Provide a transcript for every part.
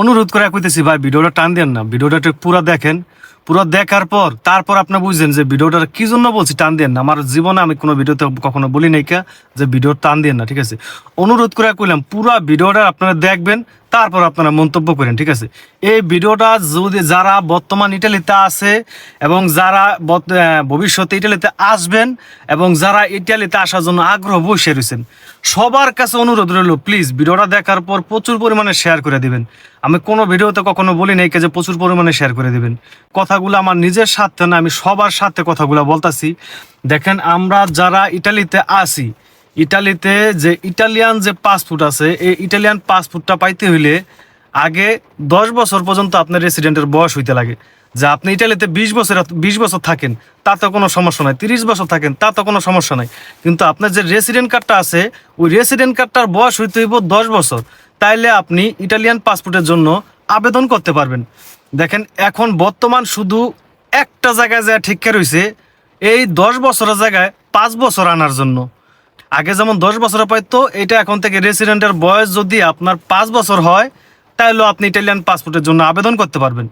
অনুরোধ করে কইতেছি ভাই ভিডিওটা টান দেন না। ভিডিওটা একটু পুরো দেখেন। পুরো দেখার পর, তারপর আপনি বুঝছেন যে ভিডিওটা কি জন্য বলছি, টান দেন না। আমার জীবনে আমি কোনো ভিডিওতে কখনো বলি নাই কা, যে ভিডিও টান দেন না, ঠিক আছে? অনুরোধ করে কইলাম, পুরো ভিডিওটা আপনারা দেখবেন, তারপর আপনারা মন্তব্য করেন, ঠিক আছে? এই ভিডিওটা যদি যারা বর্তমান ইটালিতে আছে এবং যারা ভবিষ্যতে ইটালিতে আসবেন এবং যারা ইটালিতে আসার জন্য আগ্রহ বসে রয়েছেন, সবার কাছে অনুরোধ রইল প্লিজ ভিডিওটা দেখার পর প্রচুর পরিমাণে শেয়ার করে দিবেন। আমি কোনো ভিডিওতে কখনো বলি নাই যে প্রচুর পরিমাণে শেয়ার করে দিবেন। কথাগুলো আমার নিজের স্বার্থে না, আমি সবার সাথে কথাগুলো বলতেছি। দেখেন, আমরা যারা ইটালিতে আসি ইটালিতে যে ইটালিয়ান যে পাসপোর্ট আছে, এই ইটালিয়ান পাসপোর্টটা পাইতে হইলে আগে দশ বছর পর্যন্ত আপনার রেসিডেন্টের বয়স হইতে লাগে। যে আপনি ইটালিতে বিশ বছর বিশ বছর থাকেন তাতে কোনো সমস্যা নাই। তিরিশ বছর থাকেন তাতে কোনো সমস্যা নাই। কিন্তু আপনার যে রেসিডেন্ট কার্ডটা আছে, ওই রেসিডেন্ট কার্ডটার বয়স হইতে হইব দশ বছর। তাইলে আপনি ইটালিয়ান পাসপোর্টের জন্য আবেদন করতে পারবেন। দেখেন, এখন বর্তমান শুধু একটা জায়গায় যা ঠিক রয়েছে, এই দশ বছরের জায়গায় পাঁচ বছর আনার জন্য। আগে যেমন দশ বছর পাইতো, এটা এখন থেকে রেসিডেন্টের বয়স যদি আপনার পাঁচ বছর হয় তাহলে আপনি ইটালিয়ান পাসপোর্টের জন্য আবেদন করতে পারবেন।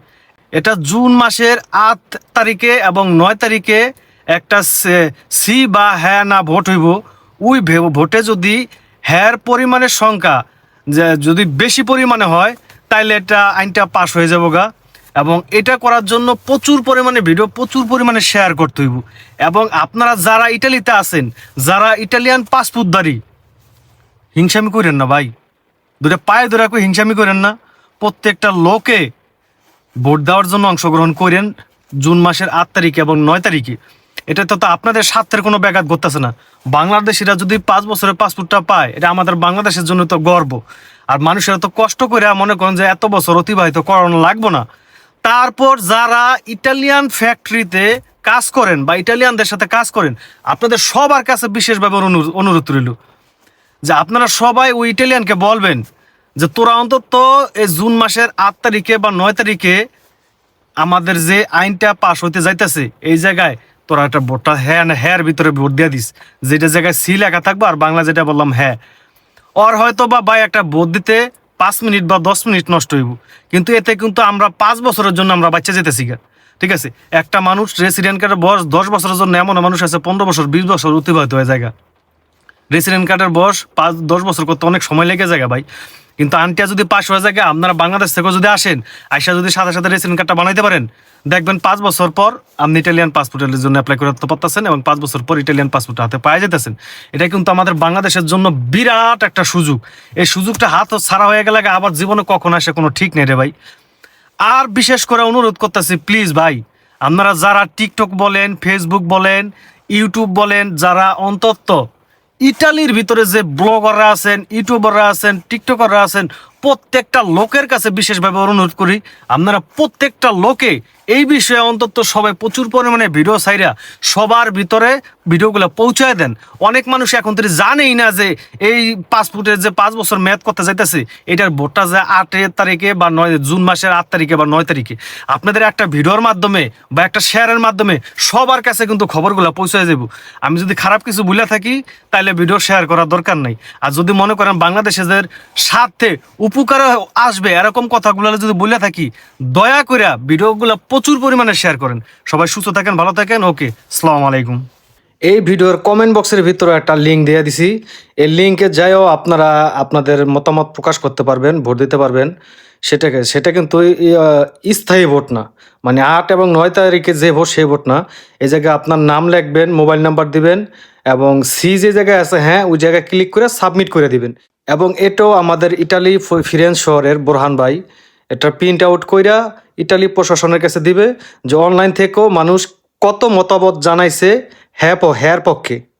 এটা জুন মাসের আট তারিখে এবং নয় তারিখে একটা সে- বা হ্যাঁ না ভোট হইব। ওই ভোটে যদি হ্যার পরিমাণের সংখ্যা যদি বেশি পরিমাণে হয়, তাইলে এটা আইনটা পাশ হয়ে যাব গা এবং এটা করার জন্য প্রচুর পরিমাণে ভিডিও প্রচুর পরিমাণে শেয়ার করতে হইব। এবং আপনারা যারা ইটালিতে আছেন, যারা ইটালিয়ান পাসপোর্টধারী, হিংসামি করেন না ভাই। দুটা পায়ে ধরে কই হিংসামি করেন না। প্রত্যেকটা লোকে ভোট দেওয়ার জন্য অংশগ্রহণ করেন জুন মাসের আট তারিখে এবং নয় তারিখে। এটা তো তো আপনাদের স্বার্থের কোনো ব্যাঘাত ঘটতেছে না। বাংলাদেশিরা যদি পাঁচ বছরের পাসপোর্টটা পায়, এটা আমাদের বাংলাদেশের জন্য তো গর্ব। আর মানুষেরা তো কষ্ট করে মনে করেন যে এত বছর অতিবাহিত করানো লাগবো না। তারপর যারা ইটালিয়ান ফ্যাক্টরিতে কাজ করেন বা ইটালিয়ানদের সাথে কাজ করেন, আপনাদের সবার কাছে বিশেষভাবে অনুরোধ রইল যে আপনারা সবাই ওই ইটালিয়ানকে বলবেন যে তোরা অন্তত এই জুন মাসের আট তারিখে বা নয় তারিখে আমাদের যে আইনটা পাশ হইতে যাইতেছে, এই জায়গায় তোরা একটা ভোটটা হ্যাঁ না হ্যার ভিতরে ভোট দিয়ে দিস। যেটা জায়গায় সি লেখা থাকব আর বাংলা যেটা বললাম হ্যাঁ। ওর হয়তো বা ভাই একটা ভোট দিতে পাঁচ মিনিট বা দশ মিনিট নষ্ট হইব। কিন্তু এতে কিন্তু আমরা পাঁচ বছরের জন্য আমরা বাচ্চা যেতেছি গা। ঠিক আছে? একটা মানুষ রেসিডেন্ট কার্ডের বয়স দশ বছরের জন্য এমন মানুষ আছে, পনেরো বছর, বিশ বছর অতিবাহিত হয়ে জায়গা রেসিডেন্ট কার্ডের বয়স পাঁচ, দশ বছর করতে অনেক সময় লেগে যায় ভাই। কিন্তু আনটিয়া যদি পাশ হয়ে যায় আপনারা বাংলাদেশ থেকে যদি আসেন, আইসা যদি সাথে সাথে রেসিডেন্ট কার্ডটা বানাইতে পারেন, দেখবেন পাঁচ বছর পর আপনি ইটালিয়ান পাসপোর্টের জন্য অ্যাপ্লাই করতে পারতেছেন এবং পাঁচ বছর পর ইটালিয়ান পাসপোর্ট হাতে পাওয়া যেতেছেন এটা কিন্তু আমাদের বাংলাদেশের জন্য বিরাট একটা সুযোগ। এই সুযোগটা হাত ছাড়া হয়ে গেলে আবার জীবনে কখন আসে কোনো ঠিক নেই রে ভাই। আর বিশেষ করে অনুরোধ করতেছি প্লিজ ভাই, আপনারা যারা টিকটক বলেন ফেসবুক বলেন ইউটিউব বলেন, যারা অন্তত ইটালির ভিতরে যে ব্লগাররা আছেন ইউটিউবাররা আছেন টিকটকাররা আছেন প্রত্যেকটা লোকের কাছে বিশেষভাবে অনুরোধ করি, আপনারা প্রত্যেকটা লোকে এই বিষয়ে অন্তত সবাই প্রচুর পরিমাণে ভিডিও সাইরা সবার ভিতরে ভিডিওগুলো পৌঁছায় দেন। অনেক মানুষ এখন থেকে জানেই না যে এই পাসপোর্টের যে পাঁচ বছর মেয়াদ করতে যাইতেছে, এটার ভোটটা যে আটের তারিখে বা নয়, জুন মাসের আট তারিখে বা নয় তারিখে। আপনাদের একটা ভিডিওর মাধ্যমে বা একটা শেয়ারের মাধ্যমে সবার কাছে কিন্তু খবরগুলো পৌঁছায় যাব আমি যদি খারাপ কিছু বলে থাকি তাহলে ভিডিও শেয়ার করার দরকার নাই। আর যদি মনে করেন বাংলাদেশের স্বার্থে উপকারে আসবে, এরকম কথাগুলো যদি বলে থাকি, দয়া করে ভিডিওগুলো প্রচুর পরিমাণে শেয়ার করেন। সবাই সুস্থ থাকেন, ভালো থাকেন, ওকে সালাম আলাইকুম। এই ভিডিওর কমেন্ট বক্সের ভিতরে একটা লিঙ্ক দিয়ে দিছি। এই লিঙ্কে যাইও আপনারা আপনাদের মতামত প্রকাশ করতে পারবেন, ভোট দিতে পারবেন। সেটাকে, সেটা কিন্তু স্থায়ী ভোট না। মানে আট এবং নয় তারিখে যে ভোট, সেই ভোট না। এই জায়গায় আপনার নাম লিখবেন মোবাইল নাম্বার দিবেন এবং সি যে জায়গায় আছে হ্যাঁ ওই জায়গায় ক্লিক করে সাবমিট করে দিবেন। এবং এটাও আমাদের ইটালি ফিরেন্স শহরের বোরহান ভাই। এটা প্রিন্ট আউট কইরা ইটালি প্রশাসনের কাছে দিবে যে, অনলাইন থেকেও মানুষ কত মতামত জানাইছে হ্যাঁ প- হ্যার পক্ষে।